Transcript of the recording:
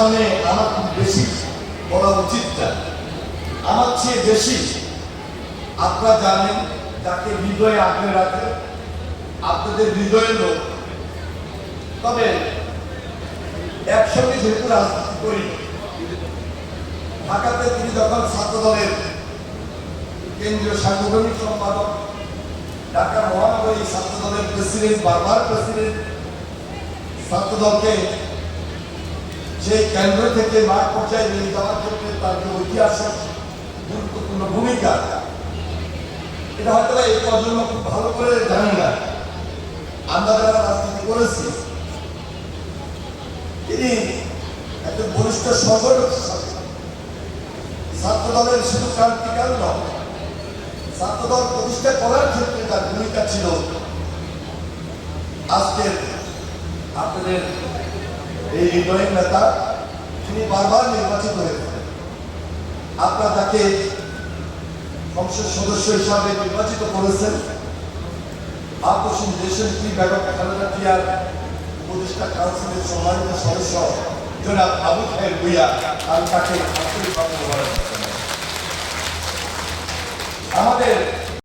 সামনে আমার খুব বেশি বলা উচিত না। আমার চেয়ে বেশি আপনারা জানেন, যাকে হৃদয়ে আঁকড়ে রাখে, আপনাদের হৃদয়ের লোক। তবে একসঙ্গে যেহেতু রাজনীতি করি, ঢাকাতে তিনি যখন ছাত্র দলের কেন্দ্রীয় সাংগঠনিক সম্পাদক ঢাকা মহানগরী ছাত্র দলের প্রেসিডেন্ট, বারবার প্রেসিডেন্ট ছাত্র দলকে সেই কেন্দ্র থেকে মাঠ পর্যায়ে নিয়ে যাওয়ার ক্ষেত্রে তার যে ঐতিহাসিক গুরুত্বপূর্ণ ভূমিকা, এটা হয়তো এই প্রজন্ম খুব ভালো করে জানি না। আমরা যারা রাজনীতি করেছি, তিনি একজন বরিষ্ঠ সংগঠক ছাত্র দলের শুধু ক্রান্তিকাল নয় ছাত্র দল প্রতিষ্ঠা করার ক্ষেত্রে তার ভূমিকা ছিল। আজকের আপনাদের এই হৃদয়ের নেতা, তিনি বারবার নির্বাচিত হয়েছেন। আপনারা তাকে সংসদ সদস্য হিসাবে নির্বাচিত করেছেন আপসীন দেশের কি বেগম খালেদা জিয়ার উপদেষ্টা কাউন্সিলের সম্মানিত সদস্য জনাব আবু খায়ের ভুইয়া আমি তাকে আমাদের